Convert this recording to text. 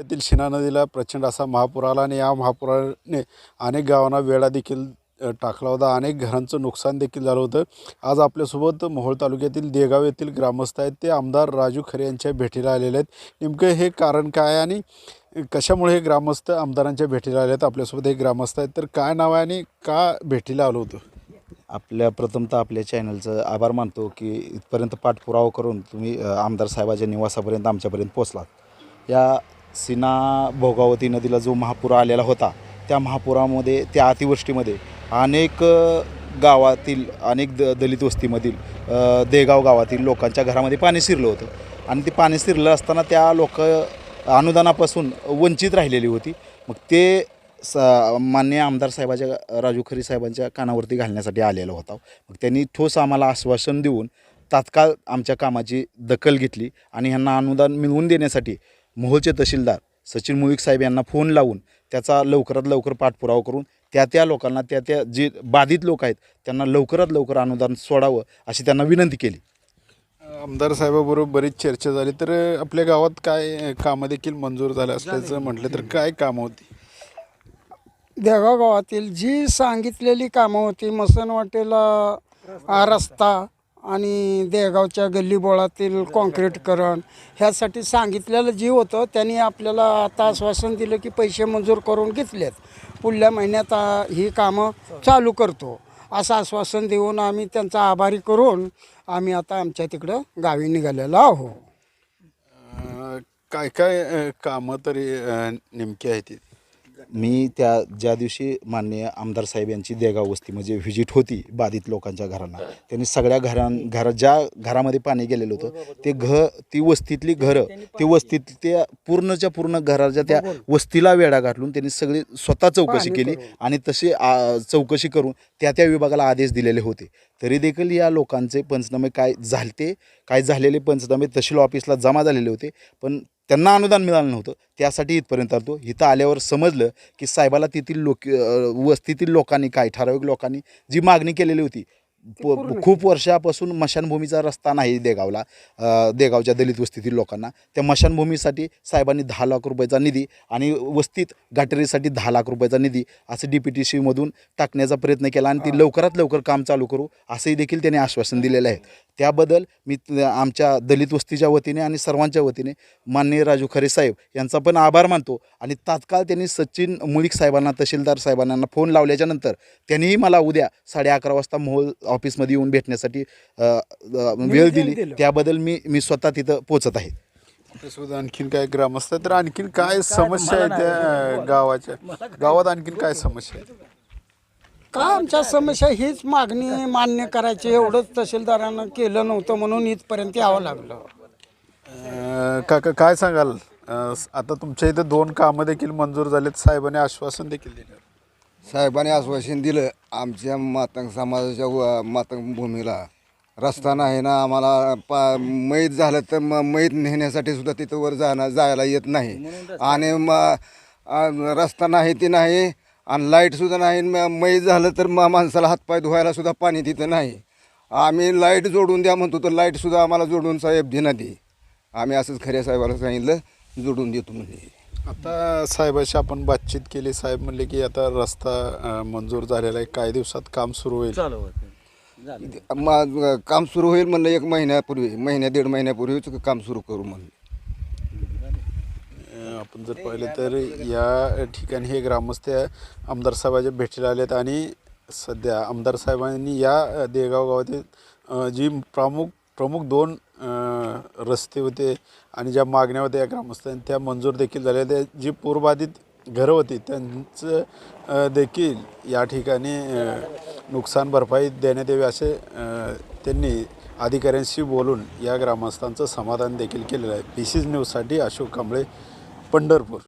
त्यातील शिना नदीला प्रचंड असा महापूर आला आणि या महापुराने अनेक गावांना वेढा देखील टाकला होता. अनेक घरांचं नुकसान देखील झालं होतं. आज आपल्यासोबत मोहोळ तालुक्यातील देगाव येथील ग्रामस्थ आहेत. ते आमदार राजू खरे यांच्या भेटीला आलेले आहेत. नेमकं हे कारण काय आहे आणि कशामुळे हे ग्रामस्थ आमदारांच्या भेटीला आले आहेत? आपल्यासोबत हे ग्रामस्थ आहेत. तर काय नाव आहे आणि का भेटीला आलो होतो? आपल्या प्रथमतः आपल्या चॅनलचं आभार मानतो की इथपर्यंत पाठपुरावा करून तुम्ही आमदार साहेबाच्या निवासापर्यंत आमच्यापर्यंत पोचलात या सिना भोगावती नदीला जो महापूर आलेला होता त्या महापुरामध्ये त्या अतिवृष्टीमध्ये अनेक गावातील अनेक द दलित वस्तीमधील देगाव गावातील लोकांच्या घरामध्ये पाणी शिरलं होतं. आणि ते पाणी शिरलं असताना त्या लोक अनुदानापासून वंचित राहिलेली होती. मग ते स मान्य आमदार साहेबाच्या राजू खरी साहेबांच्या कानावरती घालण्यासाठी आलेला होता. मग त्यांनी ठोस आम्हाला आश्वासन देऊन तात्काळ आमच्या कामाची दखल घेतली आणि ह्यांना अनुदान मिळवून देण्यासाठी मोहोळचे तहसीलदार सचिन मुळीक साहेब यांना फोन लावून त्याचा लवकरात लवकर पाठपुरावा करून त्या त्या लोकांना त्या त्या जे बाधित लोक आहेत त्यांना लवकरात लवकर अनुदान सोडावं अशी त्यांना विनंती केली. आमदार साहेबाबरोबर बरीच चर्चा झाली. तर आपल्या गावात काय कामं देखील मंजूर झालं असल्याचं म्हटलं तर काय कामं होती? देगाव गावातील जी सांगितलेली कामं होती मसन वाटेला हा रस्ता आणि देगावच्या गल्लीबोळातील कॉन्क्रीटकरण ह्यासाठी सांगितलेलं जी होतं त्यांनी आपल्याला आता आश्वासन दिलं की पैसे मंजूर करून घेतलेत. पुढल्या महिन्यात आ, ही कामं चालू करतो. असं आश्वासन देऊन आम्ही त्यांचा आभारी करून आम्ही आता आमच्या तिकडं गावी निघालेलो आहोत. अं, काय काय अं, कामं तरी अं, नेमकी आहेत ती? मी त्या ज्या दिवशी माननीय आमदार साहेब यांची देगाव वस्ती म्हणजे व्हिजिट होती बाधित लोकांच्या घरांना त्यांनी सगळ्या घरां घरा ज्या घरामध्ये पाणी गेलेलं होतं ते घ ती वस्तीतली घरं ती वस्तीत त्या पूर्णच्या पूर्ण घराच्या त्या वस्तीला वेढा गाठलून त्यांनी सगळी स्वतः चौकशी केली आणि तशी आ, चौकशी करून त्या त्या विभागाला आदेश दिलेले होते. तरी देखील या लोकांचे पंचनामे काय झालते काय झालेले पंचनामे तहसील ऑफिसला जमा झालेले होते पण त्यांना अनुदान मिळालं नव्हतं. त्यासाठी इथपर्यंत आलो इथं आल्यावर समजलं की साहेबाला तेथील लोक वस्तीतील लोकांनी काय ठराविक लोकांनी जी मागणी केलेली होती प- खूप वर्षापासून मशानभूमीचा रस्ता नाही देगावला देगावच्या दलित वस्तीतील लोकांना. त्या मशानभूमीसाठी साहेबांनी दहा लाख रुपयाचा निधी आणि वस्तीत गटारीसाठी दहा लाख रुपयाचा निधी असं डी पी टी सीमधून टाकण्याचा प्रयत्न केला आणि ती लवकरात लवकर काम चालू करू असंही देखील त्यांनी आश्वासन दिलेलं आहे. त्याबद्दल मी आमच्या दलित वस्तीच्या वतीने आणि सर्वांच्या वतीने माननीय राजू खरे साहेब यांचा पण आभार मानतो. आणि तात्काळ त्यांनी सचिन मुळीक साहेबांना तहसीलदार साहेबांना फोन लावल्याच्या नंतर त्यांनीही मला उद्या साडे अकरा वाजता मोहोळ ऑफिसमध्ये येऊन भेटण्यासाठी वेळ दिली. त्याबद्दल मी मी स्वतः तिथं पोचत आहे. आपल्यासोबत आणखीन काय ग्रामस्थ आहेत? तर आणखीन काय समस्या आहेत त्या गावाच्या? गावात आणखीन काय समस्या आहेत? का आमच्या समस्या हीच मागणी मान्य करायची? एवढंच तहसीलदारानं केलं नव्हतं म्हणून इथपर्यंत यावं लागलं. अं, काका काय सांगाल? अं, आता तुमच्या इथं दोन कामं देखील मंजूर झालेत. साहेबांनी आश्वासन देखील दिलं. साहेबांनी आश्वासन दिलं आमच्या मातंग समाजाच्या व- मातंग भूमीला. रस्ता नाही ना आम्हाला पा मैत झालं तर मग मैत नेण्यासाठी सुद्धा तिथं वर जाणं जायला येत नाही. आणि मग आ, रस्ता नाही ते नाही आणि लाईटसुद्धा नाही म- झालं तर मग माणसाला हातपाय धुवायला सुद्धा पाणी तिथं नाही. आम्ही लाइट जोडून द्या म्हणतो तर लाईटसुद्धा आम्हाला जोडून साहेब देणार दे. आम्ही असंच खऱ्या साहेबाला सांगितलं जोडून देतो म्हणजे आता साहेबाशी आपण बातचीत केली साहेब म्हणले की आता रस्ता मंजूर झालेला आहे काही दिवसात काम सुरू होईल. मग काम सुरू होईल म्हणलं एक महिन्यापूर्वी महिन्या दीड महिन्यापूर्वीच काम सुरू करू म्हणलं. आपण जर पाहिलं तर या ठिकाणी हे ग्रामस्थ आमदार साहेबाच्या भेटीला आलेत आणि सध्या आमदार साहेबांनी या देगाव गावातील जी प्रमुख प्रमुख दोन रस्ते होते आणि ज्या मागण्या होत्या या ग्रामस्थांनी त्या मंजूर देखील झाल्या त्या जी पूरबाधित घरं होती त्यांचं देखील या ठिकाणी नुकसान भरपाई देण्यात यावी असे त्यांनी अधिकाऱ्यांशी बोलून या ग्रामस्थांचं समाधान देखील केलेलं आहे. पी सी न्यूजसाठी अशोक कांबळे पंढरपूर.